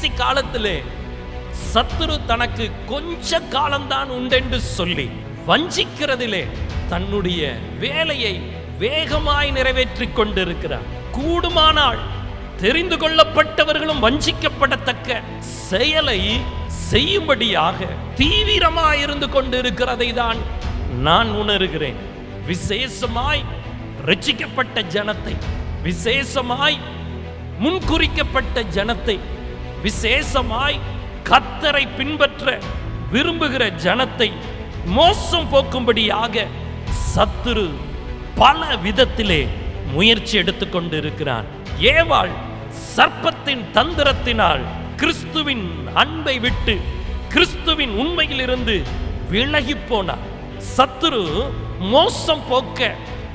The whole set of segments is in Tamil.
கடைசி காலத்திலே சத்துரு தனக்கு கொஞ்ச காலம்தான் உண்டென்று சொல்லி வஞ்சிக்கிறதிலே தன்னுடைய வேலையை வேகமாய் நிறைவேற்றிக் கொண்டிருக்கிறார். கூடுமானால் தெரிந்து கொள்ளப்பட்டவர்களும் வஞ்சிக்கப்படத்தக்க செயலை செய்யும்படியாக தீவிரமாய் இருந்து கொண்டிருக்கிறதை தான் நான் உணர்கிறேன். விசேஷமாய் ரட்சிக்கப்பட்ட ஜனத்தை விசேஷமாய் முன்குறிக்கப்பட்ட ஜனத்தை விசேஷமாய் கத்தரை பின்பற்ற விரும்புகிற ஜனத்தை மோசம் போக்கும்படியாக சத்துரு பல விதத்திலே முயற்சி எடுத்துக்கொண்டு இருக்கிறான் ஏவாள் சர்ப்பத்தின் தந்திரத்தினால் கிறிஸ்துவின் அன்பை விட்டு கிறிஸ்துவின் உண்மையிலிருந்து விலகி போனார் சத்துரு மோசம் போக்க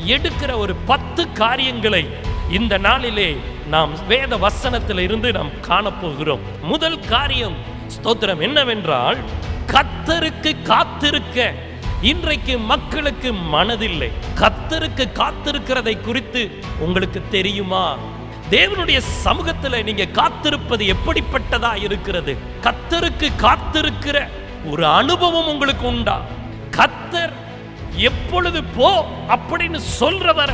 எடுக்கிற ஒரு பத்து காரியங்களை இந்த நாளிலே நாம் வேத வசனத்தில் இருந்து நாம் காணப்போகிறோம். முதல் காரியம் ஸ்தோத்திரம் என்னவென்றால் கத்தருக்கு காத்திருக்க. இன்றைக்கு மக்களுக்கு மனதில்லை. கத்தருக்கு காத்திருக்கிறதை குறித்து உங்களுக்கு தெரியுமா? தேவனுடைய சமூகத்துல நீங்க காத்திருப்பது எப்படிப்பட்டதா இருக்கிறது? கத்தருக்கு காத்திருக்கிற ஒரு அனுபவம் உங்களுக்கு உண்டா? கத்தர் எப்பொழுது போ அப்படின்னு சொல்றவர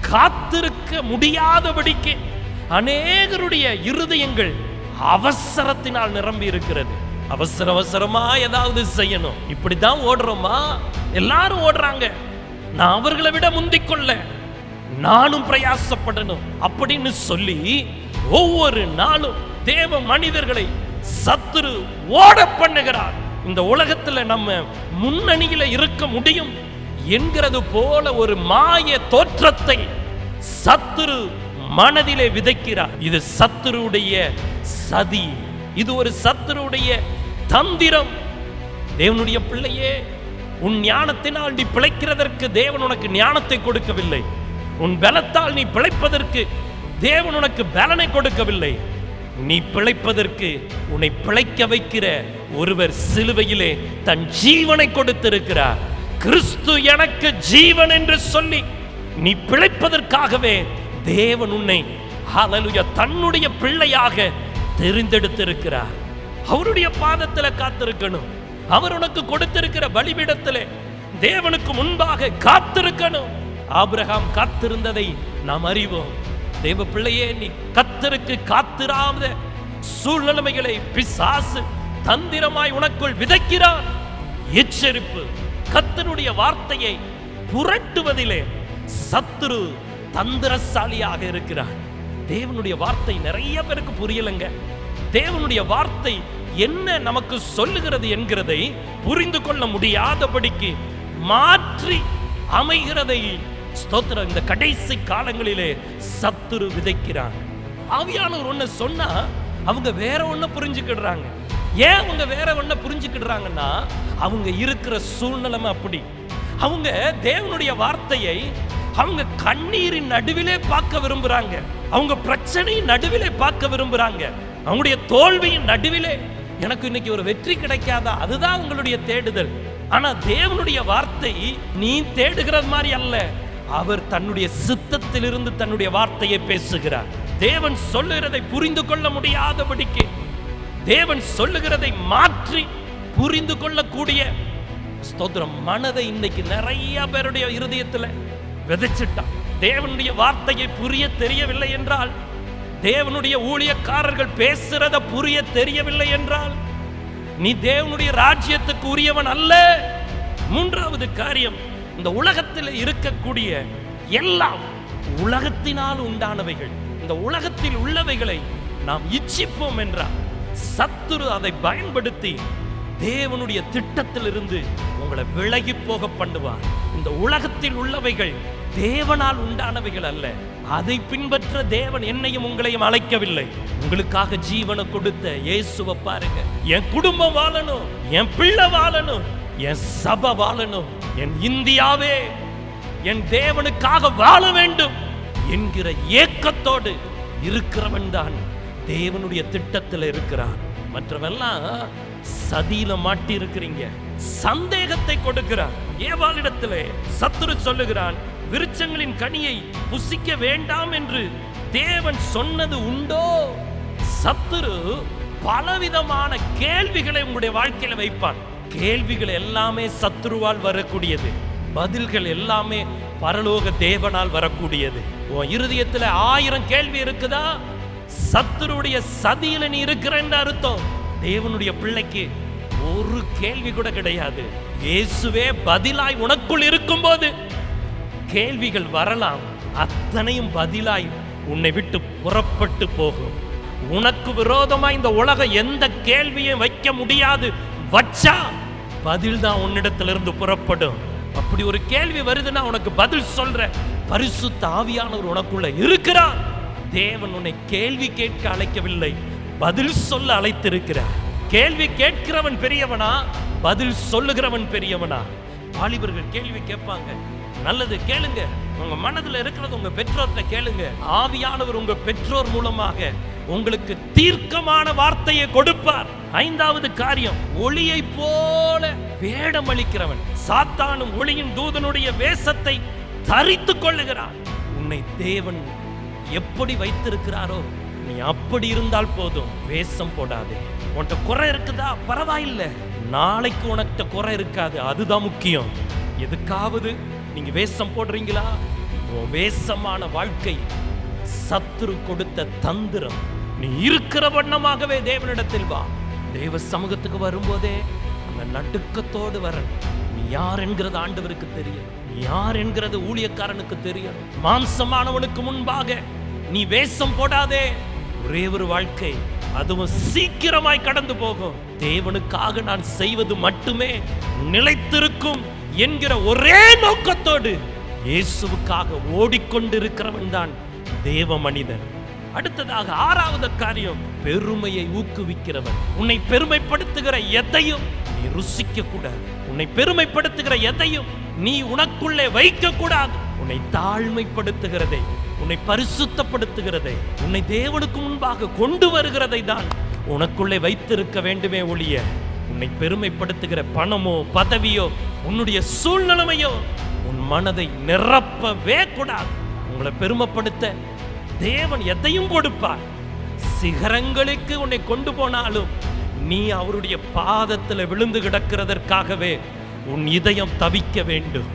காத்திருக்க முடியாதபடிக்கு அநேகருடைய இருதயங்கள் அவசரத்தினால் நிரம்பி இருக்கிறது. அவசர அவசரமா ஏதாவது செய்யணும். இப்படிதான் ஓடுறோமா? எல்லாரும் ஓடுறாங்க. நான் அவர்களை விட முந்திக்கொள்ள நானும் பிரயாசப்படணும் அப்படின்னு சொல்லி ஒவ்வொரு நாளும் தேவ மனிதர்களை சத்துரு ஓட பண்ணுகிறார். இந்த உலகத்துல நம்ம முன்னணியில இருக்க முடியும் என்கிறது போல ஒரு மாய தோற்றத்தை சத்துரு மனதிலே விதைக்கிறார். இது சத்துருடைய சதி. இது ஒரு சத்துருடைய தந்திரம். தேவனுடைய பிள்ளையே உன் ஞானத்தினால் நீ பிழைக்கிறதற்கு தேவன் உனக்கு ஞானத்தை கொடுக்கவில்லை. உன் பலத்தால் நீ பிழைப்பதற்கு தேவன் உனக்கு பலனை கொடுக்கவில்லை. நீ பிழைப்பதற்கு உன்னை பிழைக்க வைக்கிற ஒருவர் சிலுவையிலே தன் ஜீவனை கொடுத்திருக்கிறார். கிறிஸ்து எனக்கு ஜீவன் என்று சொல்லி நீ பிழைப்பதற்காகவே தேவன் உன்னை ஹalleluya தன்னுடைய பிள்ளையாக தெரிந்தெடுத்திருக்கிறார். அவருடைய பாதத்துல காத்திருக்கணும். அவர் உனக்கு கொடுத்திருக்கிற பலிபீடத்தில் தேவனுக்கு முன்பாக காத்திருக்கணும். ஆபிரகாம் காத்திருந்ததை நாம் அறிவோம். தேவ பிள்ளையே நீ கத்தருக்கு காத்திராத சூழ்நிலைமைகளை பிசாசு தந்திரமாய் உனக்குள் விதைக்கிறான் எச்சரிப்பு கத்தனுடைய வார்த்தையை புரட்டுவதிலே சத்துரு தந்திரசாலியாக இருக்கிறான் தேவனுடைய வார்த்தை நிறைய பேருக்கு புரியலைங்க. தேவனுடைய வார்த்தை என்ன நமக்கு சொல்லுகிறது என்கிறதை புரிந்து கொள்ள முடியாதபடிக்கு மாற்றி அமைகிறதை ஸ்தோத்திரம். இந்த கடைசி காலங்களிலே சத்துரு விதைக்கிறான் ஆவியானவர் ஒன்று சொன்னா அவங்க வேற ஒன்று புரிஞ்சுக்கிடுறாங்க. ஏன் அவங்க வேற ஒண்ண புரிஞ்சுக்கிடுறாங்கன்னா அவங்க இருக்கிற சூழ்நிலைமை அப்படி. அவங்க தேவனுடைய வார்த்தையை அவங்க கண்ணீரின் நடுவிலே பார்க்க விரும்புறாங்க. அவங்க பிரச்சனையின் நடுவிலே பார்க்க விரும்புறாங்க. அவங்களுடைய தோல்வியின் நடுவிலே எனக்கு இன்னைக்கு ஒரு வெற்றி கிடைக்காதா? அதுதான் உங்களுடைய தேடுதல். ஆனா தேவனுடைய வார்த்தை நீ தேடுகிறது மாதிரி அல்ல. அவர் தன்னுடைய சித்தத்திலிருந்து தன்னுடைய வார்த்தையை பேசுகிறார். தேவன் சொல்லுகிறதை புரிந்து கொள்ள முடியாதபடிக்கு தேவன் சொல்லுகிறதை மாற்றி புரிந்து கொள்ளக்கூடிய ஸ்தோத்திரம். மனதை இன்னைக்கு நிறைய பேருடைய இருதயத்தில் விதைச்சிட்டான். தேவனுடைய வார்த்தையை புரிய தெரியவில்லை என்றால் தேவனுடைய ஊழியக்காரர்கள் பேசுறத புரிய தெரியவில்லை என்றால் நீ தேவனுடைய ராஜ்யத்துக்கு உரியவன் அல்ல. மூன்றாவது காரியம் இந்த உலகத்தில் இருக்கக்கூடிய எல்லாம் உலகத்தினால் உண்டானவைகள். இந்த உலகத்தில் உள்ளவைகளை நாம் இச்சிப்போம் என்றால் சத்துரு அதை பயன்படுத்தி தேவனுடைய திட்டத்திலிருந்து உங்களை விலகி போக பண்ணுவார். இந்த உலகத்தில் உள்ளவைகள் தேவனால் உண்டானவைகள் அல்ல. அதை பின்பற்ற தேவன் என்னையும் உங்களையும் அழைக்கவில்லை. உங்களுக்காக ஜீவனை கொடுத்த இயேசுவை பாருங்க. என் குடும்பம் வாழணும் என் பிள்ளை வாழணும் என் சபை வாழணும் என் இந்தியாவே என் தேவனுக்காக வாழ வேண்டும் என்கிற ஏக்கத்தோடு இருக்கிறவன் தான் தேவனுடைய திட்டத்தில் இருக்கிறான். மற்றவெல்லாம் சதியில மாட்டி இருக்கிறீங்க சந்தேகத்தை கொடுக்கிறான். ஏவாளிடத்திலே சத்துரு சொல்லுகிறான் விருச்சங்களின் கனியை புசிக்க வேண்டாம் என்று தேவன் சொன்னது உண்டோ? சத்துரு பலவிதமான கேள்விகளை உங்களுடைய வாழ்க்கையில வைப்பான் கேள்விகள் எல்லாமே சத்துருவால் வரக்கூடியது. பதில்கள் எல்லாமே பரலோக தேவனால் வரக்கூடியது. உன் இருதயத்துல ஆயிரம் கேள்வி இருக்குதா? சத்துருடைய சதியில நீ இருக்கிறன்னு அர்த்தம். தேவனுடைய பிள்ளைக்கு ஒரு கேள்வி கூட கிடையாது. இயேசுவே பதிலாய் உனக்குள் இருக்கும்போது கேள்விகள் வரலாம் அத்தனையும் பதிலாய் உன்னை விட்டு புறப்பட்டு போகும். உனக்கு விரோதமா இந்த உலகம் எந்த கேள்வியும் வைக்க முடியாது. வச்சா பதில் தான் உன்னிடத்திலிருந்து புறப்படும். அப்படி ஒரு கேள்வி வருதுன்னா உனக்கு பதில் சொல்ற பரிசு தாவியானவர் உனக்குள்ள இருக்கிறார். தேவன் உன்னை கேள்வி கேட்க அழைக்கவில்லை பதில் சொல்ல அழைத்திருக்கிறார். கேள்வி கேட்கிறவன் பெரியவனா பதில் சொல்லுகிறவன் பெரியவனா. வாலிபர்கள் கேள்வி கேட்பாங்க நல்லது கேளுங்க. உங்க மனதுல இருக்கிறது உங்க பெற்றோர்கிட்ட கேளுங்க. ஆவியானவர் உங்க பெற்றோர் மூலமாக உங்களுக்கு தீர்க்கமான வார்த்தையை கொடுப்பார். ஐந்தாவது காரியம் ஒளியை போல வேடம் அளிக்கிறவன். சாத்தானும் ஒளியின் தூதனுடைய வேஷத்தை தரித்து கொள்ளுகிறான். உன்னை தேவன் எப்படி வைத்திருக்கிறாரோ நீ அப்படி இருந்தால் போதும். வேஷம் போடாதே. உன்கிட்ட குறை இருக்குதா? பரவாயில்லை. நாளைக்கு உனக்கிட்ட குறை இருக்காது. அதுதான் முக்கியம். எதுக்காவது நீங்க வேஷம் போடுறீங்களா? உன் வேஷமான வாழ்க்கை சத்துரு கொடுத்த தந்திரம். நீ இருக்கிற வண்ணமாகவே தேவனிடத்தில் வா. தேவ சமூகத்துக்கு வரும்போதே அந்த நடுக்கத்தோடு வரணும். நீ யார் என்கிறது ஆண்டவருக்கு தெரியும் நீ யார் என்கிறது ஊழியக்காரனுக்கு தெரியும் மாம்சமானவனுக்கு முன்பாக நீ வேஷம் போடாதே. ஒரே ஒரு வாழ்க்கை அதுவும் சீக்கிரமாய் கடந்து போகும். தேவனுக்காக நான் செய்வது மட்டுமே நிலைத்திருக்கும். என்கிற ஒரே நோக்கத்தோடு இயேசுவுக்காக ஓடிக்கொண்டிருக்கிறவன் தான் தேவ மனிதன். அடுத்ததாக ஆறாவது காரியம் பெருமையை ஊக்குவிக்கிறவன். உன்னை பெருமைப்படுத்துகிற எதையும் நீ ருசிக்க கூடாது உன்னை பெருமைப்படுத்துகிற எதையும் நீ உனக்குள்ளே வைக்க கூடாது உன்னை தாழ்மைப்படுத்துகிறதை உன்னை பரிசுத்தப்படுத்துகிறதை உன்னை தேவனுக்கு முன்பாக கொண்டு வருகிறதை தான் உனக்குள்ளே வைத்திருக்க வேண்டுமே ஒழிய உன்னை பெருமைப்படுத்துகிற பணமோ பதவியோ உன்னுடைய சூழ்நிலைமையோ உன் மனதை நிரப்பவே கூடாது. உங்களை பெருமைப்படுத்த தேவன் எதையும் கொடுப்பார். சிகரங்களுக்கு உன்னை கொண்டு போனாலும் நீ அவருடைய பாதத்தில் விழுந்து கிடக்கிறதற்காகவே உன் இதயம் தவிக்க வேண்டும்.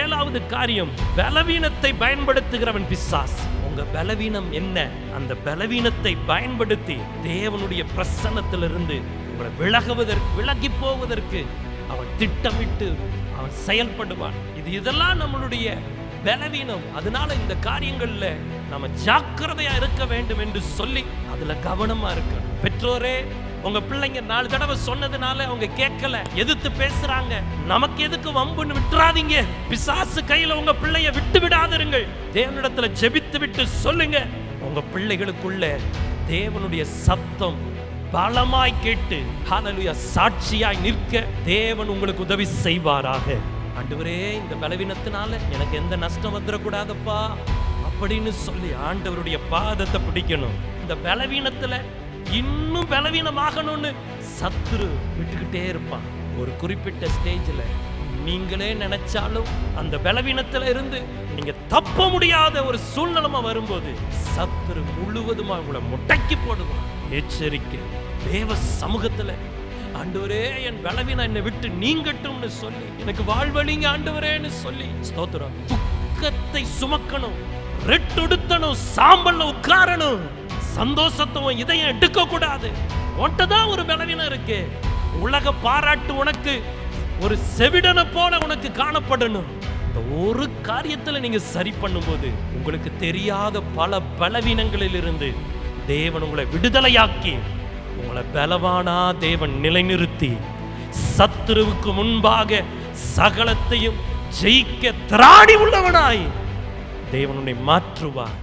ஏழாவது காரியம் பலவீனத்தை பயன்படுத்துகிறவன் பிசாஸ் உங்க பலவீனம் என்ன? அந்த பலவீனத்தை பயன்படுத்தி தேவனுடைய பிரசன்னத்திலிருந்து உங்களை விலகுவதற்கு விலகி போவதற்கு அவன் திட்டமிட்டு அவன் செயல்படுவான். இது இதெல்லாம் நம்மளுடைய பலவீனம். அதனால இந்த காரியங்கள்ல நம்ம ஜாக்கிரதையா இருக்க வேண்டும் என்று சொல்லி அதுல கவனமா இருக்கணும். பெற்றோரே உங்க பிள்ளைங்க நாலு தடவை சொன்னதுனால அவங்க கேட்கல. எதிர்த்து பேசுறாங்க. நமக்கு எதுக்கு வம்புன்னு விட்டுறாதீங்க. பிசாசு கையில உங்க பிள்ளைய விட்டு விடாதிருங்கள். தேவனிடத்துல ஜெபித்து விட்டு சொல்லுங்க. உங்க பிள்ளைகளுக்குள்ள தேவனுடைய சத்தம் பலமாய் கேட்டு ஹalleluya சாட்சியாய் நிற்க தேவன் உங்களுக்கு உதவி செய்வாராக. ஆண்டவரே இந்த பலவீனத்தினால எனக்கு எந்த நஷ்டம் வந்துடக்கூடாதப்பா அப்படின்னு சொல்லி ஆண்டவருடைய பாதத்தை பிடிக்கணும். இந்த பலவீனத்துல இன்னும் பலவீனமாகணும்னு சத்துரு விட்டுக்கிட்டே இருப்பான். ஒரு குறிப்பிட்ட ஸ்டேஜில் நீங்களே நினைச்சாலும் அந்த பலவீனத்துல இருந்து நீங்க தப்ப முடியாத ஒரு சூழ்நிலைமா வரும்போது சத்துரு முழுவதுமா உங்களை முட்டைக்கு போடுவான். எச்சரிக்கை. தேவ சமூகத்தில் ஆண்டவரே என் பலவீனம் என்னை விட்டு நீங்கட்டும்னு சொல்லி எனக்கு வாழ்வழிங்க ஆண்டவரேன்னு சொல்லி ஸ்தோத்திரம். துக்கத்தை சுமக்கணும் ரெட்டுடுத்தணும் சாம்பல்ல உட்காரணும். சந்தோஷத்தை இதயம் எடுக்க கூடாது உன்கிட்ட தான் ஒரு பலவீனம் இருக்கு. உலக பாராட்டு உனக்கு ஒரு செவிடனை போல உனக்கு காணப்படணும். இந்த ஒரு காரியத்தில் நீங்க சரி பண்ணும்போது உங்களுக்கு தெரியாத பல பலவீனங்களில் இருந்து தேவன் உங்களை விடுதலையாக்கி உங்களை பலவானா தேவன் நிலைநிறுத்தி சத்துருவுக்கு முன்பாக சகலத்தையும் ஜெயிக்க திராணி உள்ளவனாய் தேவனுடைய மாற்றுவார்.